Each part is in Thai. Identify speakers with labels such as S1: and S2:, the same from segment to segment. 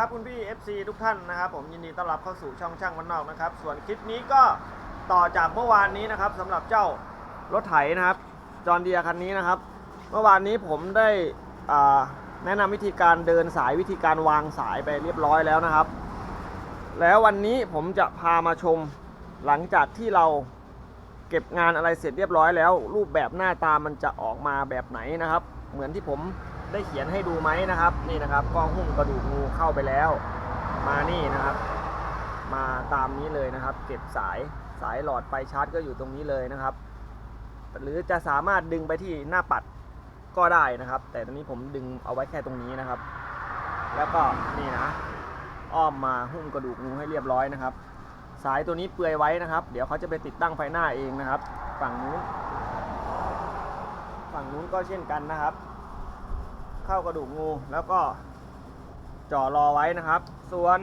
S1: ครับคุณพี่ FC ทุกท่านนะครับ ผมยินดีต้อนรับเข้าสู่ช่องช่างวันนอกนะครับ ส่วนคลิปนี้ก็ต่อจากเมื่อวานนี้นะครับสำหรับเจ้ารถไถนะครับจอร์เดียคันนี้นะครับ เมื่อวานนี้ผมได้แนะนำวิธีการเดินสายวิธีการวางสายไปเรียบร้อยแล้วนะครับ แล้ววันนี้ผมจะพามาชมหลังจากที่เราเก็บงานอะไรเสร็จเรียบร้อยแล้ว รูปแบบหน้าตามันจะออกมาแบบไหนนะครับ เหมือนที่ผม ได้เขียนให้ดูไหมนะครับ นี่นะครับก็หุ้มกระดูกงูเข้าไปแล้ว มานี่นะครับ มาตามนี้เลยนะครับ เก็บสายสายหลอดไฟชาร์จก็อยู่ตรงนี้เลยนะครับ หรือจะสามารถดึงไปที่หน้าปัดก็ได้นะครับ แต่ตอนนี้ผมดึงเอาไว้แค่ตรงนี้นะครับ แล้วก็นี่นะ อ้อมมาหุ้มกระดูกงูให้เรียบร้อยนะครับ สายตัวนี้เปลือยไว้นะครับ เดี๋ยวเขาจะไปติดตั้งไฟหน้าเองนะครับ ฝั่งนู้นฝั่งนู้นก็เช่นกันนะครับ เข้ากระดูกงู แล้วก็จ่อรอไว้นะครับ ส่วน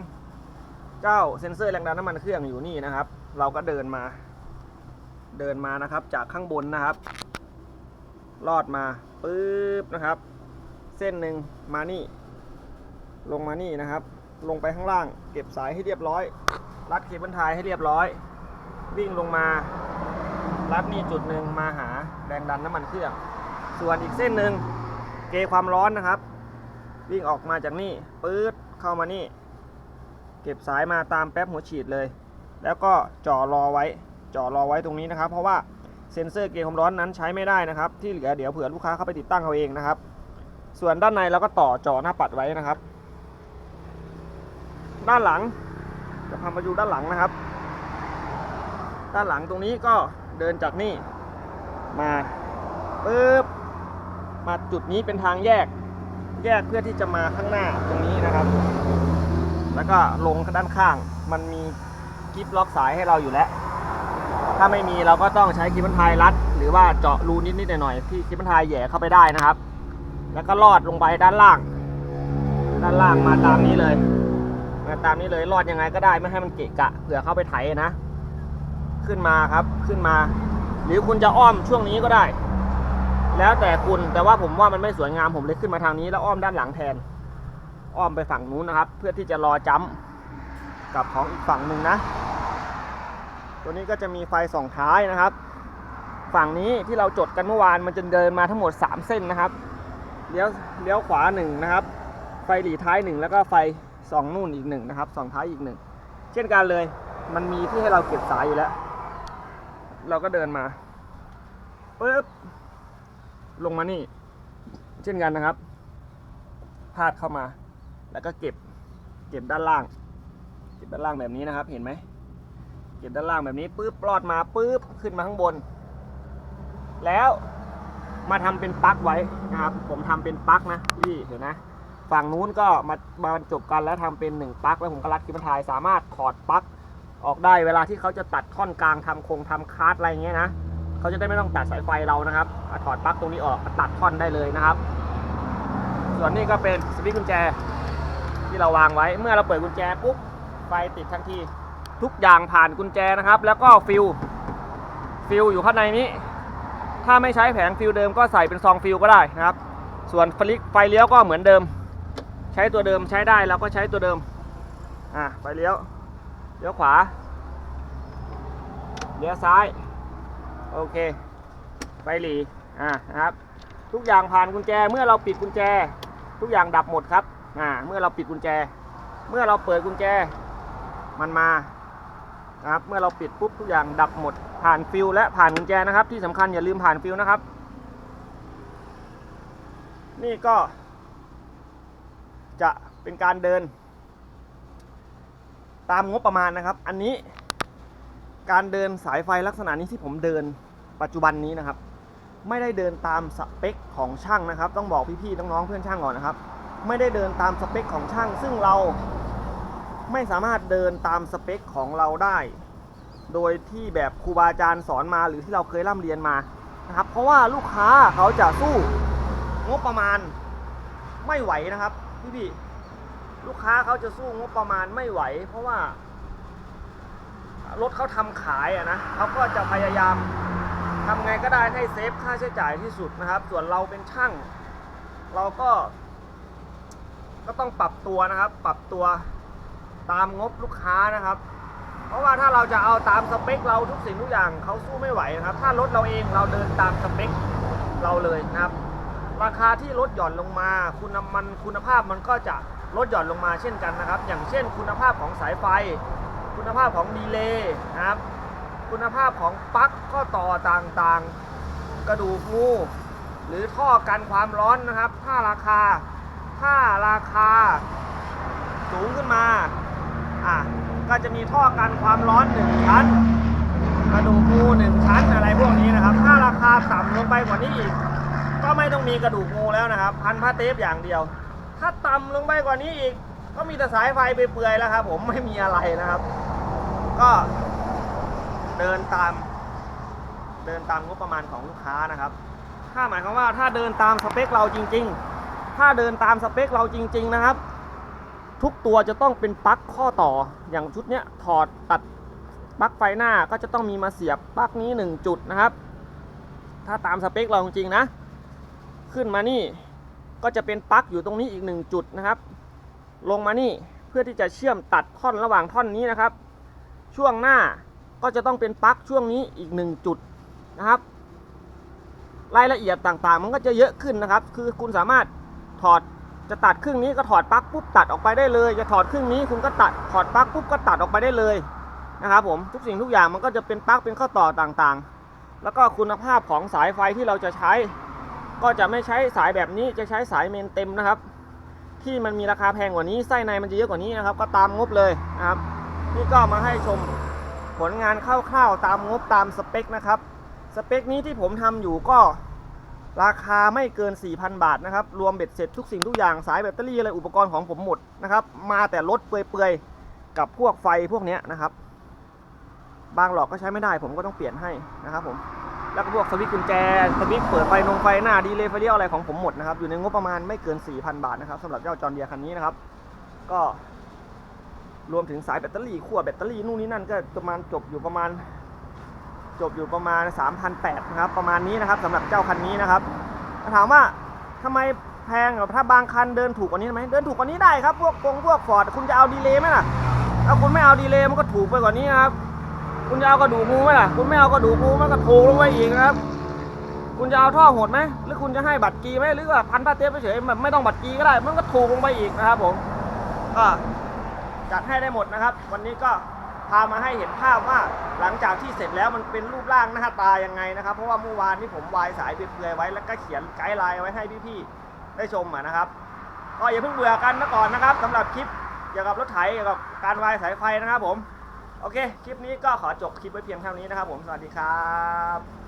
S1: เจ้าเซ็นเซอร์แรงดันน้ำมันเครื่องอยู่นี่นะครับ เราก็เดินมา เดินมานะครับ จากข้างบนนะครับ ลอดมาปึ๊บนะครับ เส้นหนึ่งมานี่ ลงมานี่นะครับ ลงไปข้างล่าง เก็บสายให้เรียบร้อย รัดเคเบิลไทยให้เรียบร้อย วิ่งลงมา รัดนี่จุดหนึ่งมาหาแรงดันน้ำมันเครื่อง ส่วนอีกเส้นหนึ่ง เกความร้อนนะครับ วิ่งออกมาจากนี่ปื๊ดเข้ามานี่ เก็บสายมาตามแป๊บหัวฉีดเลย แล้วก็จ่อรอไว้จ่อรอไว้ตรงนี้นะครับ เพราะว่าเซ็นเซอร์เกความร้อนนั้นใช้ไม่ได้นะครับ ที่เหลือเดี๋ยวเผื่อลูกค้าเข้าไปติดตั้งเอาเองนะครับ ส่วนด้านในเราก็ต่อจ่อหน้าปัดไว้นะครับ ด้านหลังจะพามาดูด้านหลังนะครับ ด้านหลังตรงนี้ก็เดินจากนี่มาปึ๊บ มาจุดนี้เป็นทางแยก แยกเพื่อที่จะมาข้างหน้าตรงนี้นะครับ แล้วก็ลงด้านข้าง มันมีกิฟล็อกสายให้เราอยู่แล้ว ถ้าไม่มีเราก็ต้องใช้กิฟต์ไทยรัด หรือว่าเจาะรูนิดๆหน่อยๆที่กิฟต์ไทยแย่เข้าไปได้นะครับ แล้วก็ลอดลงไปด้านล่าง ด้านล่างมาตามนี้เลยมาตามนี้เลยรอดยังไงก็ได้ไม่ให้มันเกะกะเผื่อเข้าไปไถนะ ขึ้นมาครับขึ้นมา หรือคุณจะอ้อมช่วงนี้ก็ได้ แล้วแต่คุณแต่ว่าผมว่ามันไม่สวยงามผมเลยขึ้นมาทางนี้แล้วอ้อมด้านหลังแทน อ้อมไปฝั่งนู้นนะครับ เพื่อที่จะรอจัมกับของอีกฝั่งหนึ่งนะ ตัวนี้ก็จะมีไฟสองท้ายนะครับ ฝั่งนี้ที่เราจดกันเมื่อวานมันจะเดินมาทั้งหมด 3 เส้นนะครับเลี้ยวเลี้ยวขวาหนึ่งนะครับ ไฟหลีท้ายหนึ่งแล้วก็ไฟสองนู่นอีกหนึ่งนะครับสองท้ายอีกหนึ่งเช่นกันเลยมันมีที่ให้เราเก็บสายอยู่แล้ว เราก็เดินมาปึ๊บ ลงมานี่ เช่นกันนะครับ พาดเข้ามา แล้วก็เก็บ เก็บด้านล่าง เก็บด้านล่างแบบนี้นะครับ เห็นไหม เก็บด้านล่างแบบนี้ปุ๊บลอดมาปุ๊บขึ้นมาข้างบน แล้วมาทำเป็นปลั๊กไว้นะครับ ผมทำเป็นปลั๊กนะพี่เห็นนะ ฝั่งนู้นก็มามาบรรจบกันแล้วทำเป็นหนึ่งปลั๊กแล้วผมก็รัดกิมทายสามารถถอดปลั๊กออกได้เวลาที่เขาจะตัดท่อนกลางทำโครงทำคาร์ดอะไรเงี้ยนะ เขาจะได้ไม่ต้องตัดสายไฟเรานะครับถอดปลั๊กตรงนี้ออกตัดท่อนได้เลยนะครับ ส่วนนี้ก็เป็นสวิตช์กุญแจที่เราวางไว้เมื่อเราเปิดกุญแจปุ๊บไฟติดทันทีทุกอย่างผ่านกุญแจนะครับ แล้วก็ฟิลฟิลอยู่ข้างในนี้ ถ้าไม่ใช้แผงฟิลเดิมก็ใส่เป็นซองฟิลก็ได้นะครับ ส่วนฟลิกไฟเลี้ยวก็เหมือนเดิม ใช้ตัวเดิมใช้ได้เราก็ใช้ตัวเดิมอะไฟเลี้ยวเลี้ยวขวาเลี้ยวซ้าย โอเค ไฟหลีอะนะครับ ทุกอย่างผ่านกุญแจ เมื่อเราปิดกุญแจ ทุกอย่างดับหมดครับ อ่า เมื่อเราปิดกุญแจ เมื่อเราเปิดกุญแจ มันมา นะครับ เมื่อเราปิดปุ๊บทุกอย่างดับหมด ผ่านฟิลและผ่านกุญแจนะครับ ที่สำคัญอย่าลืมผ่านฟิลนะครับ นี่ก็ จะเป็นการเดิน ตามงบประมาณนะครับ อันนี้ การเดินสายไฟลักษณะนี้ที่ผมเดินปัจจุบันนี้นะครับ ไม่ได้เดินตามสเปคของช่างนะครับ ต้องบอกพี่ๆน้องๆเพื่อนช่างก่อนนะครับ ไม่ได้เดินตามสเปคของช่าง ซึ่งเราไม่สามารถเดินตามสเปคของเราได้ โดยที่แบบครูบาอาจารย์สอนมาหรือที่เราเคยร่ำเรียนมานะครับ เพราะว่าลูกค้าเขาจะสู้งบประมาณไม่ไหวนะครับพี่ๆลูกค้าเขาจะสู้งบประมาณไม่ไหว เพราะว่า รถเขาทำขายอะนะเขาก็จะพยายามทำไงก็ได้ให้เซฟค่าใช้จ่ายที่สุดนะครับ ส่วนเราเป็นช่าง เราก็ ก็ต้องปรับตัวนะครับ ปรับตัวตามงบลูกค้านะครับ เพราะว่าถ้าเราจะเอาตามสเปคเราทุกสิ่งทุกอย่างเขาสู้ไม่ไหวนะครับ ถ้ารถเราเองเราเดินตามสเปคเราเลยนะครับ ราคาที่ลดหย่อนลงมา คุณมันคุณภาพมันก็จะลดหย่อนลงมาเช่นกันนะครับ อย่างเช่นคุณภาพของสายไฟ คุณภาพของดีเลย์นะครับ คุณภาพของปลั๊กข้อต่อต่างๆ กระดูกงูหรือท่อกันความร้อนนะครับ ถ้าราคา ถ้าราคาสูงขึ้นมาอะก็จะมีท่อกันความร้อนหนึ่งชั้นกระดูกงูหนึ่งชั้นอะไรพวกนี้นะครับ ถ้าราคาต่ำลงไปกว่านี้อีก ก็ไม่ต้องมีกระดูกงูแล้วนะครับ พันผ้าเทปอย่างเดียว ถ้าต่ำลงไปกว่านี้อีก ก็มีแต่สายไฟไปเปื่อยแล้วครับผมไม่มีอะไรนะครับ ก็เดินตาม เดินตามงบประมาณของลูกค้านะครับ ถ้าหมายความว่าถ้าเดินตามสเปคเราจริง ๆ ถ้าเดินตามสเปคเราจริง ๆนะครับ ทุกตัวจะต้องเป็นปลั๊กข้อต่ออย่างชุดเนี้ยถอดตัดปลั๊กไฟหน้าก็จะต้องมีมาเสียบปลั๊กนี้ 1 จุดนะครับ ถ้าตามสเปคเราจริงๆนะ ขึ้นมานี่ก็จะเป็นปลั๊กอยู่ตรงนี้อีก 1 จุดนะครับ ลงมานี่เพื่อที่จะเชื่อมตัดท่อนระหว่างท่อนนี้นะครับ ช่วงหน้าก็จะต้องเป็นปลั๊กช่วงนี้อีก1จุดนะครับ รายละเอียดต่างๆ มันก็จะเยอะขึ้นนะครับ คือคุณสามารถถอดจะตัดครึ่งนี้ก็ถอดปลั๊กปุ๊บตัดออกไปได้เลย จะถอดครึ่งนี้คุณก็ตัดถอดปลั๊กปุ๊บก็ตัดออกไปได้เลยนะครับผมทุกสิ่งทุกอย่างมันก็จะเป็นปลั๊กเป็นข้อต่อต่างๆ แล้วก็คุณภาพของสายไฟที่เราจะใช้ ก็จะไม่ใช้สายแบบนี้จะใช้สายเมนเต็มนะครับ ที่มันมีราคาแพงกว่านี้ไส้ในมันจะเยอะกว่านี้นะครับ ก็ตามงบเลยนะครับ นี่ก็มาให้ชมผลงานคร่าวๆตามงบตามสเปคนะครับสเปคนี้ที่ผมทำอยู่ก็ราคาไม่เกิน 4,000 บาทนะครับ รวมเบ็ดเสร็จทุกสิ่งทุกอย่างสายแบตเตอรี่อะไรอุปกรณ์ของผมหมดนะครับ มาแต่รถเปื่อยๆ กับพวกไฟพวกนี้นะครับ บางหลอกก็ใช้ไม่ได้ผมก็ต้องเปลี่ยนให้นะครับผม แล้วก็พวกสวิตช์กุญแจ สวิตช์เปิดไฟนงไฟหน้าดีเลย์ไฟเลี้ยวอะไรของผมหมดนะครับ อยู่ในงบประมาณไม่เกิน 4,000 บาทนะครับสำหรับเจ้าจอร์เดียคันนี้นะครับ ก็รวมถึงสายแบตเตอรี่ขั้วแบตเตอรี่นู่นนี่นั่นก็ประมาณจบอยู่ประมาณ จบอยู่ประมาณ 3,800นะครับ ประมาณนี้นะครับสำหรับเจ้าคันนี้นะครับถามว่าทำไมแพงอะถ้าบางคันเดินถูกกว่านี้ไหมเดินถูกกว่านี้ได้ครับ พวกกงพวกฟอร์ดคุณจะเอาดีเลย์ไหมล่ะ ถ้าคุณไม่เอาดีเลย์มันก็ถูกไปกว่านี้ครับ คุณจะเอากระดูกงูไหมล่ะ คุณไม่เอากระดูกงูมันก็ถูกลงไปอีกนะครับ คุณจะเอาท่อหดไหมหรือคุณจะให้บัตรกีไหมหรือว่าพันผ้าเทปเฉยแบบไม่ต้องบัตรกีก็ได้ มันก็ถูกลงไปอีกนะครับผมก็จัดให้ได้หมดนะครับ วันนี้ก็พามาให้เห็นภาพว่าหลังจากที่เสร็จแล้วมันเป็นรูปร่างหน้าตายังไงนะครับ เพราะว่าเมื่อวานนี้ผมวายสายเปลือยไว้แล้วก็เขียนไกด์ไลน์ไว้ให้พี่ๆได้ชมนะครับก็อย่าเพิ่งเบื่อกันนะก่อนนะครับสำหรับคลิปเกี่ยวกับรถไถเกี่ยวกับการวายสายไฟนะครับผม โอเค คลิปนี้ก็ขอจบคลิปไว้เพียงเท่านี้นะครับผม สวัสดีครับ